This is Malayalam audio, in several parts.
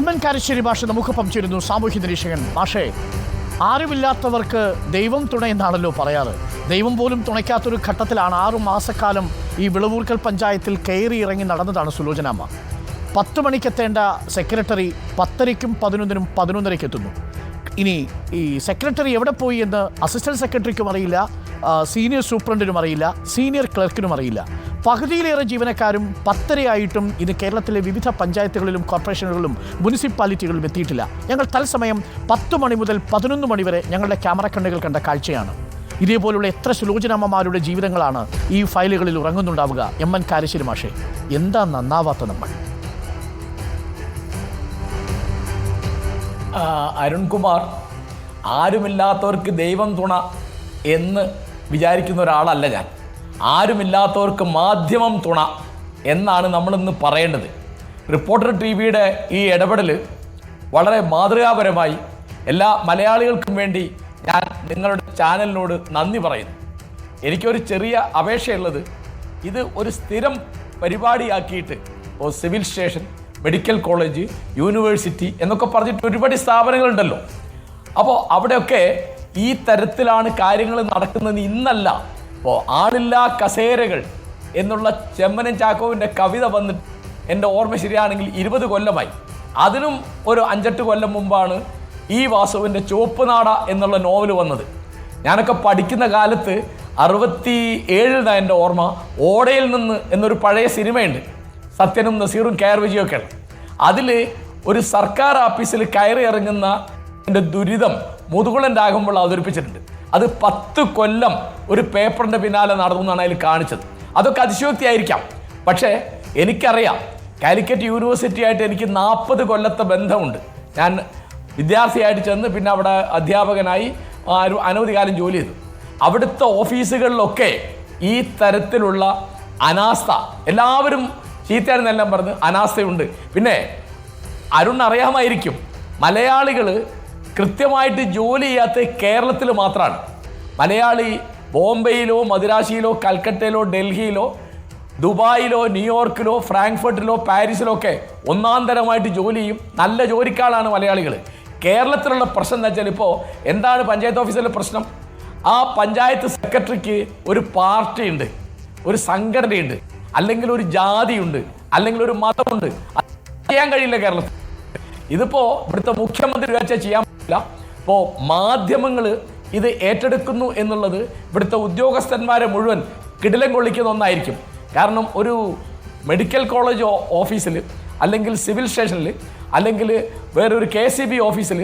എം എൻ കാരശ്ശേരി ഭാഷ നമുക്കൊപ്പം ചേരുന്നു സാമൂഹ്യ നിരീക്ഷകൻ. ഭാഷേ ആരുമില്ലാത്തവർക്ക് ദൈവം തുണയെന്നാണല്ലോ പറയാറ്. ദൈവം പോലും തുണയ്ക്കാത്തൊരു ഘട്ടത്തിലാണ് ആറു മാസക്കാലം ഈ വിളവൂർക്കൽ പഞ്ചായത്തിൽ കയറി ഇറങ്ങി നടന്നതാണ് സുലോചനാമ്മ പത്ത് മണിക്കെത്തേണ്ട സെക്രട്ടറി പത്തരയ്ക്കും പതിനൊന്നിനും പതിനൊന്നരയ്ക്ക് എത്തുന്നു. ഇനി ഈ സെക്രട്ടറി എവിടെ പോയി എന്ന് അസിസ്റ്റന്റ് സെക്രട്ടറിക്കും അറിയില്ല സീനിയർ സൂപ്രണ്ടിനും അറിയില്ല സീനിയർ ക്ലർക്കിനും അറിയില്ല. പകുതിയിലേറെ ജീവനക്കാരും പത്തരയായിട്ടും ഇത് കേരളത്തിലെ വിവിധ പഞ്ചായത്തുകളിലും കോർപ്പറേഷനുകളിലും മുനിസിപ്പാലിറ്റികളിലും എത്തിയിട്ടില്ല. ഞങ്ങൾ തത്സമയം പത്ത് മണി മുതൽ പതിനൊന്ന് മണി വരെ ഞങ്ങളുടെ ക്യാമറ കണ്ണുകൾ കണ്ട കാഴ്ചയാണ്. ഇതേപോലുള്ള എത്ര സുലോചനാമ്മമാരുടെ ജീവിതങ്ങളാണ് ഈ ഫയലുകളിൽ ഉറങ്ങുന്നുണ്ടാവുക. എം എൻ കാരശ്ശേരി മാഷെ എന്താ നന്നാവാത്ത നമ്മൾ? അരുൺകുമാർ ആരുമില്ലാത്തവർക്ക് ദൈവം തുണ എന്ന് വിചാരിക്കുന്ന ഒരാളല്ല ഞാൻ. ആരുമില്ലാത്തവർക്ക് മാധ്യമം തുണ എന്നാണ് നമ്മളിന്ന് പറയേണ്ടത്. റിപ്പോർട്ടർ ടി വിയുടെ ഈ ഇടപെടൽ വളരെ മാതൃകാപരമായി എല്ലാ മലയാളികൾക്കും വേണ്ടി ഞാൻ നിങ്ങളുടെ ചാനലിനോട് നന്ദി പറയുന്നു. എനിക്കൊരു ചെറിയ അപേക്ഷയുള്ളത് ഇത് ഒരു സ്ഥിരം പരിപാടിയാക്കിയിട്ട് ഇപ്പോൾ civil station medical college university എന്നൊക്കെ പറഞ്ഞിട്ട് ഒരുപാട് സ്ഥാപനങ്ങളുണ്ടല്ലോ. അപ്പോൾ അവിടെയൊക്കെ ഈ തരത്തിലാണ് കാര്യങ്ങൾ നടക്കുന്നത് ഇന്നല്ല ഇപ്പോൾ ആളില്ല കസേരകൾ എന്നുള്ള ചെമ്മനൻ ചാക്കോവിന്റെ കവിത വന്നിട്ട് എന്റെ ഓർമ്മ ശരിയാണെങ്കിൽ ഇരുപത് കൊല്ലമായി. അതിനും ഒരു അഞ്ചെട്ട് കൊല്ലം മുമ്പാണ് ഈ വാസുവിന്റെ ചുവപ്പ് നാട എന്നുള്ള നോവൽ വന്നത്. ഞാനൊക്കെ പഠിക്കുന്ന കാലത്ത് അറുപത്തി ഏഴിലാണ് എന്റെ ഓർമ്മ ഓടയിൽ നിന്ന് എന്നൊരു പഴയ സിനിമയുണ്ട്. സത്യനും നസീറും കയർ വിജയൊക്കെ അതിൽ ഒരു സർക്കാർ ഓഫീസിൽ കയറി ഇറങ്ങുന്ന എന്റെ ദുരിതം മുതുകുളൻ ആകുമ്പോൾ അവതരിപ്പിച്ചിട്ടുണ്ട്. അത് പത്ത് കൊല്ലം ഒരു പേപ്പറിന്റെ പിന്നാലെ നടന്നു എന്നാണ് അതിൽ കാണിച്ചത്. അതൊക്കെ അതിശയോക്തിയായിരിക്കാം. പക്ഷേ എനിക്കറിയാം കാലിക്കറ്റ് യൂണിവേഴ്സിറ്റി ആയിട്ട് എനിക്ക് നാൽപ്പത് കൊല്ലത്തെ ബന്ധമുണ്ട്. ഞാൻ വിദ്യാർത്ഥിയായിട്ട് ചെന്ന് പിന്നെ അവിടെ അധ്യാപകനായി അനവധി കാലം ജോലി ചെയ്തു. അവിടുത്തെ ഓഫീസുകളിലൊക്കെ ഈ തരത്തിലുള്ള അനാസ്ഥ എല്ലാവരും ചീത്തയാണെന്നെല്ലാം പറഞ്ഞ് അനാസ്ഥയുണ്ട്. പിന്നെ അരുൺ അറിയാമായിരിക്കും മലയാളികൾ കൃത്യമായിട്ട് ജോലി ചെയ്യാത്ത കേരളത്തിൽ മാത്രമാണ്. മലയാളി ബോംബെയിലോ മദുരാശിയിലോ കൽക്കട്ടയിലോ ഡൽഹിയിലോ ദുബായിലോ ന്യൂയോർക്കിലോ ഫ്രാങ്ക്ഫർട്ടിലോ പാരീസിലോ ഒക്കെ ഒന്നാം തരമായിട്ട് ജോലി ചെയ്യും. നല്ല ജോലിക്കാളാണ് മലയാളികൾ കേരളത്തിലുള്ള പ്രശ്നം എന്ന് വെച്ചാൽ ഇപ്പോൾ എന്താണ് പഞ്ചായത്ത് ഓഫീസിലെ പ്രശ്നം? ആ പഞ്ചായത്ത് സെക്രട്ടറിക്ക് ഒരു പാർട്ടി ഉണ്ട് ഒരു സംഘടനയുണ്ട് അല്ലെങ്കിൽ ഒരു ജാതിയുണ്ട് അല്ലെങ്കിൽ ഒരു മതമുണ്ട്. ചെയ്യാൻ കഴിയില്ല കേരളത്തിൽ. ഇതിപ്പോൾ ഇവിടുത്തെ മുഖ്യമന്ത്രി വെച്ചാൽ ചെയ്യാൻ അപ്പോൾ മാധ്യമങ്ങൾ ഇത് ഏറ്റെടുക്കുന്നു എന്നുള്ളത് ഇവിടുത്തെ ഉദ്യോഗസ്ഥന്മാരെ മുഴുവൻ കിടിലം കൊള്ളിക്കുന്ന ഒന്നായിരിക്കും. കാരണം ഒരു മെഡിക്കൽ കോളേജ് ഓഫീസിൽ അല്ലെങ്കിൽ സിവിൽ സ്റ്റേഷനിൽ അല്ലെങ്കിൽ വേറൊരു കെ സി ബി ഓഫീസിൽ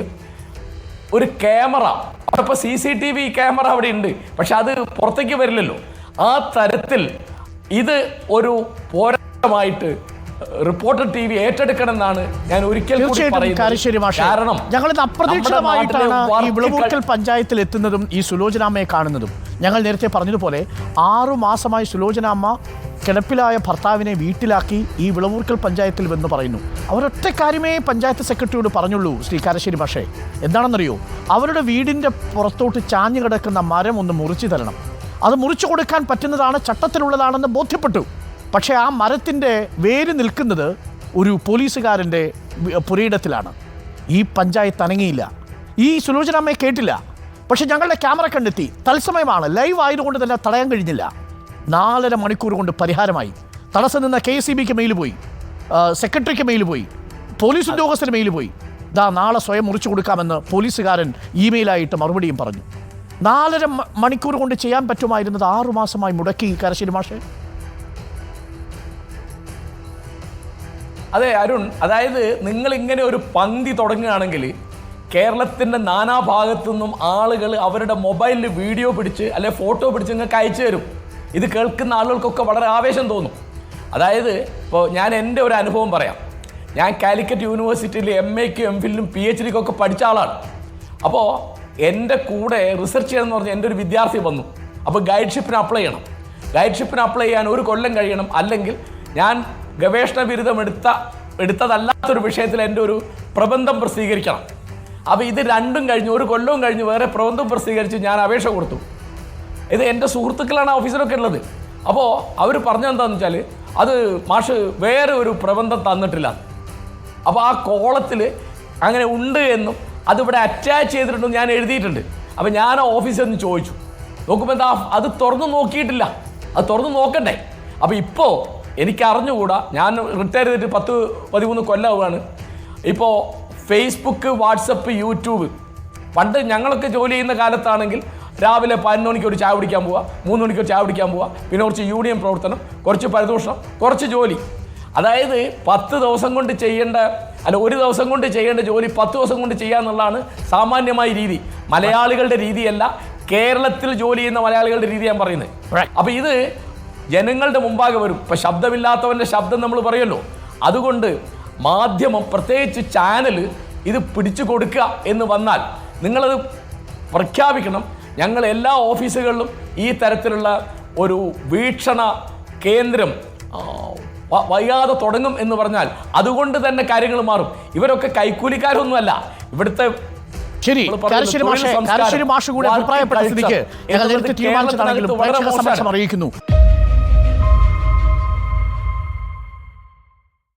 ഒരു ക്യാമറ. അപ്പോൾ C C T V camera അവിടെ ഉണ്ട്. പക്ഷെ അത് പുറത്തേക്ക് വരില്ലല്ലോ. ആ തരത്തിൽ ഇത് ഒരു പോരാട്ടമായിട്ട് റിപ്പോർട്ടർ ടി വി ഏറ്റെടുക്കണമെന്നാണ് ഞാൻ ഒരിക്കൽ കാരണം ഞങ്ങളിത് അപ്രതീക്ഷിതമായിട്ടാണ് ഈ വിളവൂർക്കൽ പഞ്ചായത്തിൽ എത്തുന്നതും ഈ സുലോചനാമ്മയെ കാണുന്നതും. ഞങ്ങൾ നേരത്തെ പറഞ്ഞതുപോലെ ആറു മാസമായി സുലോചനാമ്മ കിടപ്പിലായ ഭർത്താവിനെ വീട്ടിലാക്കി ഈ വിളവൂർക്കൽ പഞ്ചായത്തിൽ വന്ന് പറയുന്നു. അവരൊറ്റ കാര്യമേ പഞ്ചായത്ത് സെക്രട്ടറിയോട് പറഞ്ഞുള്ളൂ ശ്രീ കാരശ്ശേരി പക്ഷേ എന്താണെന്നറിയോ? അവരുടെ വീടിന്റെ പുറത്തോട്ട് ചാഞ്ഞു കിടക്കുന്ന മരം ഒന്ന് മുറിച്ചു തരണം. അത് മുറിച്ചു കൊടുക്കാൻ പറ്റുന്നതാണ് ചട്ടത്തിലുള്ളതാണെന്ന് ബോധ്യപ്പെട്ടു. പക്ഷേ ആ മരത്തിന്റെ വേര് നിൽക്കുന്നത് ഒരു പോലീസുകാരന്റെ പുരയിടത്തിലാണ്. ഈ പഞ്ചായത്ത് അനങ്ങിയില്ല. ഈ സുലോചനാമ്മയെ കേട്ടില്ല. പക്ഷെ ഞങ്ങളുടെ ക്യാമറ കണ്ടെത്തി. തത്സമയമാണ്. ലൈവ് ആയതുകൊണ്ട് തന്നെ തടയാൻ കഴിഞ്ഞില്ല. നാലര മണിക്കൂർ കൊണ്ട് പരിഹാരമായി. തടസ്സം നിന്ന കെ എസ് ബിക്ക് മെയിൽ പോയി. സെക്രട്ടറിക്ക് മെയിൽ പോയി. പോലീസ് ഉദ്യോഗസ്ഥന് മെയിൽ പോയി. ദാ നാളെ സ്വയം മുറിച്ചു കൊടുക്കാമെന്ന് പോലീസുകാരൻ ഇമെയിലായിട്ട് മറുപടിയും പറഞ്ഞു. നാലര മണിക്കൂർ കൊണ്ട് ചെയ്യാൻ പറ്റുമായിരുന്നത് ആറുമാസമായി മുടക്കി കരശ്ശേരി മാഷെ അതെ അരുൺ അതായത് നിങ്ങൾ ഇങ്ങനെ ഒരു പന്തി തുടങ്ങുകയാണെങ്കിൽ കേരളത്തിന്റെ നാനാഭാഗത്തു നിന്നും ആളുകൾ അവരുടെ മൊബൈലിൽ വീഡിയോ പിടിച്ച് അല്ലെ ഫോട്ടോ പിടിച്ച് നിങ്ങൾക്ക് അയച്ചു തരും. ഇത് കേൾക്കുന്ന ആളുകൾക്കൊക്കെ വളരെ ആവേശം തോന്നും. അതായത് ഇപ്പോൾ ഞാൻ എന്റെ ഒരു അനുഭവം പറയാം. ഞാൻ കാലിക്കറ്റ് യൂണിവേഴ്സിറ്റിയിൽ എം എക്കും എം ഫില്ലിനും പി എച്ച് ഡിക്കും ഒക്കെ പഠിച്ച ആളാണ്. അപ്പോൾ എന്റെ കൂടെ റിസർച്ച് ചെയ്യണമെന്ന് പറഞ്ഞ എന്റെ ഒരു വിദ്യാർത്ഥി വന്നു. അപ്പോൾ ഗൈഡ്ഷിപ്പിന് അപ്ലൈ ചെയ്യണം. ഗൈഡ്ഷിപ്പിന് അപ്ലൈ ചെയ്യാൻ ഒരു കൊല്ലം കഴിയണം. അല്ലെങ്കിൽ ഞാൻ ഗവേഷണ ബിരുദം എടുത്ത എടുത്തതല്ലാത്തൊരു വിഷയത്തിൽ എന്റെ ഒരു പ്രബന്ധം പ്രസിദ്ധീകരിക്കണം. അപ്പോൾ ഇത് രണ്ടും കഴിഞ്ഞ് ഒരു കൊല്ലവും കഴിഞ്ഞ് വേറെ പ്രബന്ധം പ്രസിദ്ധീകരിച്ച് ഞാൻ അപേക്ഷ കൊടുത്തു. ഇത് എന്റെ സുഹൃത്തുക്കളാണ് ഓഫീസിലൊക്കെ ഉള്ളത്. അപ്പോൾ അവർ പറഞ്ഞെന്താന്ന് വെച്ചാൽ അത് മാഷ് വേറെ ഒരു പ്രബന്ധം തന്നിട്ടില്ല. അപ്പോൾ ആ കോളത്തിൽ അങ്ങനെ ഉണ്ട് എന്നും അതിവിടെ അറ്റാച്ച് ചെയ്തിട്ടുണ്ടെന്ന് ഞാൻ എഴുതിയിട്ടുണ്ട്. അപ്പോൾ ഞാൻ ഓഫീസിൽ നിന്ന് ചോദിച്ചു. നോക്കുമ്പോൾ എന്താ അത് തുറന്ന് നോക്കിയിട്ടില്ല. അത് തുറന്ന് നോക്കണ്ടേ? അപ്പോൾ ഇപ്പോൾ എനിക്ക് അറിഞ്ഞുകൂടാ ഞാൻ റിട്ടയർ ചെയ്തിട്ട് പത്ത് പതിമൂന്ന് കൊല്ലമാണ് ഇപ്പോൾ ഫേസ്ബുക്ക് വാട്സപ്പ് യൂട്യൂബ് പണ്ട് ഞങ്ങളൊക്കെ ജോലി ചെയ്യുന്ന കാലത്താണെങ്കിൽ രാവിലെ പതിനൊന്ന് മണിക്ക് ഒരു ചായ കുടിക്കാൻ പോവുക മൂന്ന് മണിക്ക് ഒരു ചായ കുടിക്കാൻ പോവുക പിന്നെ കുറച്ച് യൂണിയൻ പ്രവർത്തനം കുറച്ച് പരിദോഷം കുറച്ച് ജോലി. അതായത് പത്ത് ദിവസം കൊണ്ട് ചെയ്യേണ്ട അല്ല ഒരു ദിവസം കൊണ്ട് ചെയ്യേണ്ട ജോലി പത്ത് ദിവസം കൊണ്ട് ചെയ്യാന്നുള്ളതാണ് സാമാന്യമായ രീതി. മലയാളികളുടെ രീതിയല്ല കേരളത്തിൽ ജോലി ചെയ്യുന്ന മലയാളികളുടെ രീതി ഞാൻ പറയുന്നത്. അപ്പോൾ ഇത് ജനങ്ങളുടെ മുമ്പാകെ വരും. ഇപ്പം ശബ്ദമില്ലാത്തവന്റെ ശബ്ദം നമ്മൾ പറയല്ലോ അതുകൊണ്ട് മാധ്യമം പ്രത്യേകിച്ച് ചാനൽ ഇത് പിടിച്ചു കൊടുക്കുക എന്ന് വന്നാൽ നിങ്ങളത് പ്രഖ്യാപിക്കണം. ഞങ്ങൾ എല്ലാ ഓഫീസുകളിലും ഈ തരത്തിലുള്ള ഒരു വീക്ഷണ കേന്ദ്രം വയ്യാതെ വൈകാതെ തുടങ്ങും എന്ന് പറഞ്ഞാൽ അതുകൊണ്ട് തന്നെ കാര്യങ്ങൾ മാറും. ഇവരൊക്കെ കൈക്കൂലിക്കാരൊന്നുമല്ല. ഇവിടുത്തെ ശരി കാരശ്ശേരി മാഷെ കൂടി അഭിപ്രായപ്പെട്ട സ്ഥിതിക്ക് ഞങ്ങൾ നേരത്തെ തീരുമാനിച്ചതാണെങ്കിലും വളരെ പ്രേക്ഷക സമക്ഷം അറിയിക്കുന്നു.